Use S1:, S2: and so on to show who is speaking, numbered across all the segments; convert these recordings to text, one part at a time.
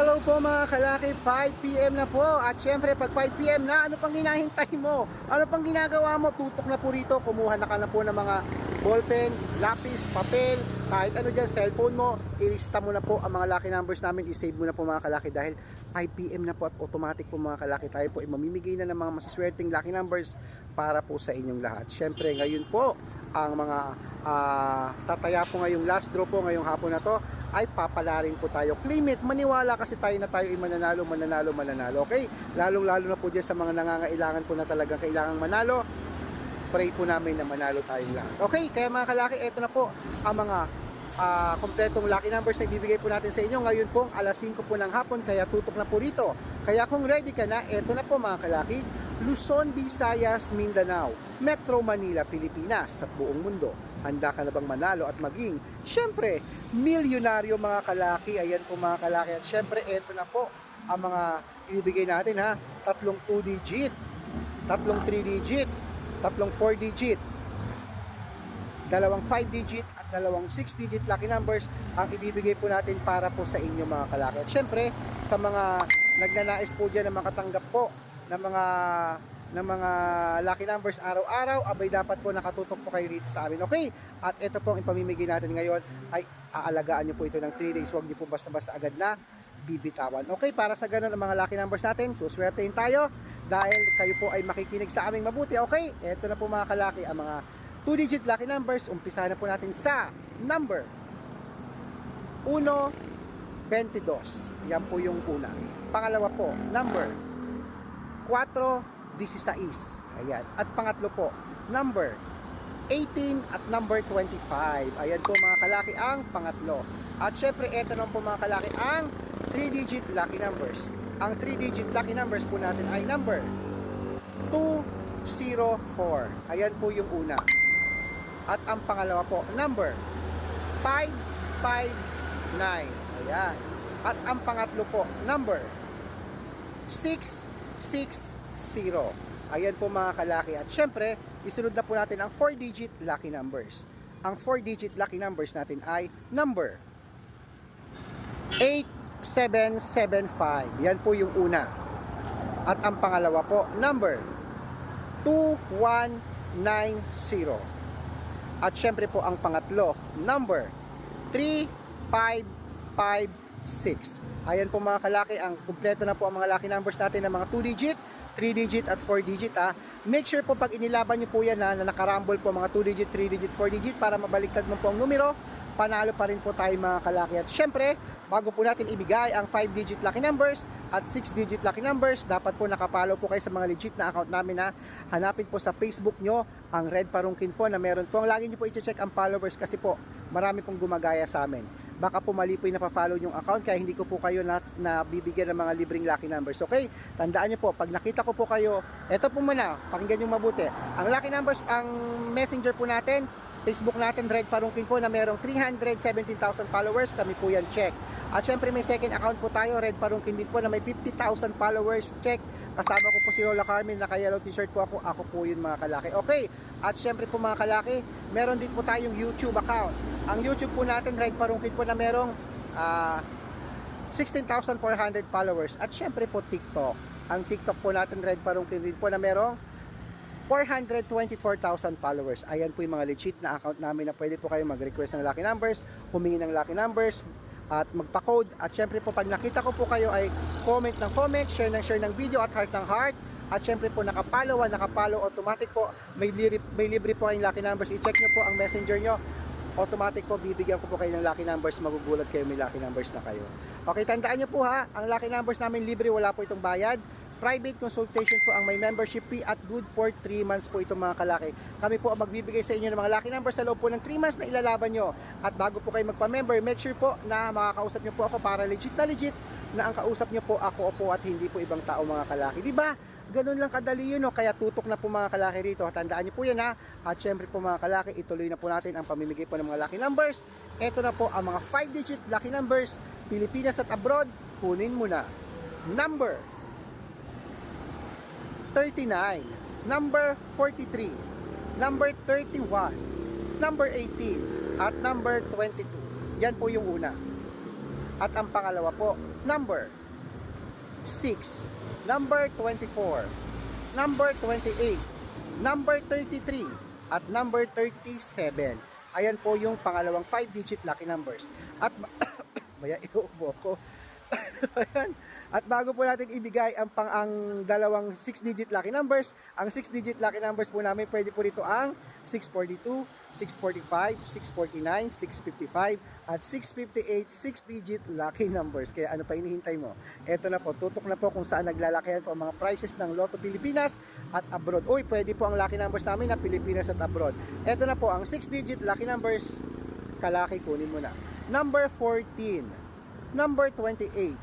S1: Hello po mga kalaki, 5pm na po at syempre pag 5pm na, ano pang hinahintay mo? Ano pang ginagawa mo? Tutok na po rito, kumuha na ka na po ng mga ballpen, lapis, papel, kahit ano dyan, cellphone mo, ilista mo na po ang mga lucky numbers namin, isave mo na po mga kalaki dahil 5pm na po at automatic po mga kalaki tayo po ay mamimigay na ng mga masaswerteng lucky numbers para po sa inyong lahat. Syempre ngayon po, ang mga ah, tataya po ngayong last draw po ngayong hapon na to ay papalarin po tayo. Claim it, maniwala kasi tayo na tayo ay mananalo, mananalo, mananalo. Okay? Lalong-lalo na po dyan sa mga nangangailangan po na talagang kailangang manalo. Pray po namin na manalo tayong lahat. Okay? Kaya mga kalaki, eto na po ang mga ah, kompletong lucky numbers na ibibigay po natin sa inyo. Ngayon po, alas 5 po ng hapon, kaya tutok na po rito. Kaya kung ready ka na, eto na po mga kalaki. Luzon, Visayas, Mindanao, Metro Manila, Pilipinas, sa buong mundo. Handa ka na bang manalo at maging, syempre, milyonaryo mga kalaki. Ayan po mga kalaki. At syempre, eto na po ang mga ibibigay natin ha. Tatlong 2 digit, tatlong 3 digit, tatlong 4 digit, dalawang 5 digit at dalawang 6 digit lucky numbers ang ibibigay po natin para po sa inyo mga kalaki. At syempre, sa mga nagnanais po dyan na makatanggap po ng mga ng mga lucky numbers araw-araw, abay dapat po nakatutok po kayo rito sa amin. Okay? At ito po ang ipamimigay natin ngayon ay aalagaan nyo po ito ng 3 days. Huwag nyo po basta-basta agad na bibitawan. Okay, para sa ganun ang mga lucky numbers natin, suswertein tayo dahil kayo po ay makikinig sa aming mabuti. Okay, ito na po mga kalaki ang mga 2-digit lucky numbers. Umpisahan na po natin sa number 1, 22. Yan po yung una. Pangalawa po, number 4, 16. Ayan. At pangatlo po, number 18 at number 25. Ayan po mga kalaki ang pangatlo. At syempre, eto naman po mga kalaki ang 3-digit lucky numbers. Ang 3-digit lucky numbers po natin ay number 204. Ayan po yung una. At ang pangalawa po, number 559. Ayan. At ang pangatlo po, number 660. Ayan po mga kalaki. At syempre, isunod na po natin ang 4-digit lucky numbers. Ang 4-digit lucky numbers natin ay number 8775. Yan po yung una. At ang pangalawa po, number 2190. At syempre po ang pangatlo, number 3556. Ayan po mga kalaki, ang kumpleto na po ang mga lucky numbers natin ng mga 2 digit, 3 digit at 4 digit ha. Make sure po pag inilaban nyo po yan na, na nakarambol po mga 2 digit, 3 digit, 4 digit para mabaliktad mo po ang numero, panalo pa rin po tayo mga kalaki. At syempre, bago po natin ibigay ang 5 digit lucky numbers at 6 digit lucky numbers, dapat po nakapalo po kayo sa mga legit na account namin na hanapin po sa Facebook nyo ang Red Parungkin po na meron po. Ang lagi nyo po i-check ang followers kasi po marami pong gumagaya sa amin. Baka po mali po yung napafollow yung account kaya hindi ko po kayo na, na bibigyan ng mga libreng lucky numbers. Okay? Tandaan nyo po, pag nakita ko po kayo, eto po muna, pakinggan nyo mabuti. Ang lucky numbers, ang messenger po natin, Facebook natin, Red Parungkin po na merong 317,000 followers, kami po yan check. At syempre may second account po tayo, Red Parungkin din po na may 50,000 followers, check. Kasama ko po si Lola Carmen, naka-yellow t-shirt po ako, ako po yun mga kalaki. Okay, at syempre po mga kalaki, meron din po tayong YouTube account. Ang YouTube po natin, Red Parungkin po na merong ah, 16,400 followers. At syempre po TikTok. Ang TikTok po natin, Red Parungkin din po na merong 424,000 followers. Ayan po yung mga legit na account namin na pwede po kayo mag-request ng lucky numbers, humingi ng lucky numbers, at magpa-code. At syempre po pag nakita ko po kayo ay comment ng comment, share ng share ng video at heart ng heart. At syempre po nakapalo, nakapalo automatic po. May libre, may libre po kayong lucky numbers. I-check nyo po ang messenger nyo. Automatic po bibigyan ko po kayo ng lucky numbers. Magugulat kayo may lucky numbers na kayo. Okay, tandaan nyo po ha. Ang lucky numbers namin libre, wala po itong bayad. Private consultation po ang may membership fee at good for 3 months po itong mga kalaki. Kami po ang magbibigay sa inyo ng mga lucky numbers sa loob po ng 3 months na ilalaban nyo. At bago po kayo magpa-member, make sure po na makakausap nyo po ako para legit na legit na ang kausap nyo po ako po at hindi po ibang tao mga kalaki. Di ba? Ganun lang kadali yun, no? kaya tutok na po mga kalaki rito. Tandaan nyo po yan ha. At syempre po mga kalaki, ituloy na po natin ang pamimigay po ng mga lucky numbers. Ito na po ang mga 5-digit lucky numbers, Pilipinas at abroad, kunin mo na. Number 39, number 43, number 31, number 18, at number 22. Yan po yung una. At ang pangalawa po, number 6, number 24, number 28, number 33, at number 37. Ayan po yung pangalawang 5-digit lucky numbers. At Maya, iuubo ko. Ayan. At bago po natin ibigay ang pang ang dalawang 6-digit lucky numbers, ang 6-digit lucky numbers po namin pwede po dito ang 642, 645, 649, 655 at 658 6-digit lucky numbers. Kaya ano pa hinihintay mo? Ito na po, tutok na po kung saan naglalakihan po ang mga prices ng Lotto Pilipinas at abroad. Uy, pwede po ang lucky numbers namin na Pilipinas at abroad. Ito na po ang 6-digit lucky numbers. Kalaki kunin mo na. Number 14, number 28,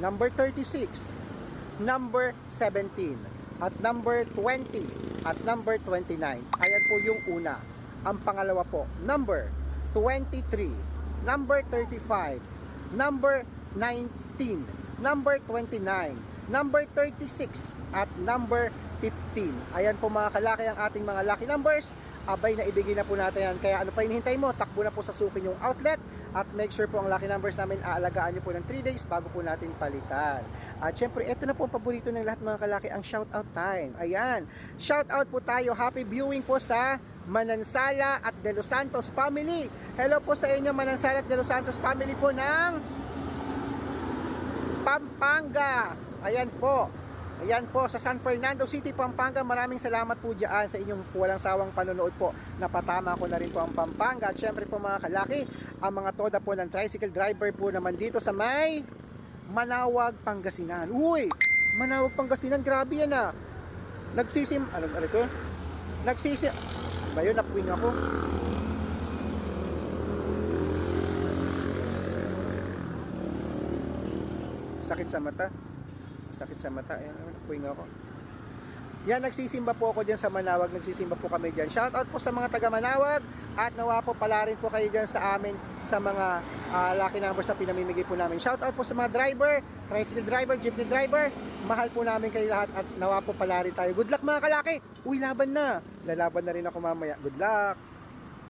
S1: number 36, number 17, at number 20, at number 29. Ayan po yung una. Ang pangalawa po, number 23, number 35, number 19, number 29, number 36, at number 15. Ayan po mga kalaki ang ating mga lucky numbers. Abay na ibigay na po natin yan. Kaya ano pa hinihintay mo? Takbo na po sa sukin yung outlet at make sure po ang lucky numbers namin aalagaan nyo po ng 3 days bago po natin palitan. At syempre, ito na po ang paborito ng lahat mga kalaki, ang shoutout time. Ayan, shoutout po tayo. Happy viewing po sa Manansala at De Los Santos family. Hello po sa inyo Manansala at De Los Santos family po ng Pampanga. Ayan po. Ayan po sa San Fernando City, Pampanga. Maraming salamat po dyan sa inyong walang sawang panonood po. Napatama ko na rin po ang Pampanga. At syempre po mga kalaki, ang mga toda po ng tricycle driver po naman dito sa may Manawag, Pangasinan. Uy! Manawag, Pangasinan. Grabe yan ah. Nagsisim... Ano, ano ko? Nagsisim... Ba yun? Napwing ako. Sakit sa mata. Sakit sa mata. Ayan, napwing ako. Yan, nagsisimba po ako dyan sa Manawag. Nagsisimba po kami dyan. Shoutout po sa mga taga Manawag. At nawa po pala rin po kayo dyan sa amin sa mga ah, lucky numbers na pinamimigay po namin. Shoutout po sa mga driver, tricycle driver, jeepney driver. Mahal po namin kayo lahat at nawa po pala rin tayo. Good luck mga kalaki! Uy, laban na! Lalaban na rin ako mamaya. Good luck!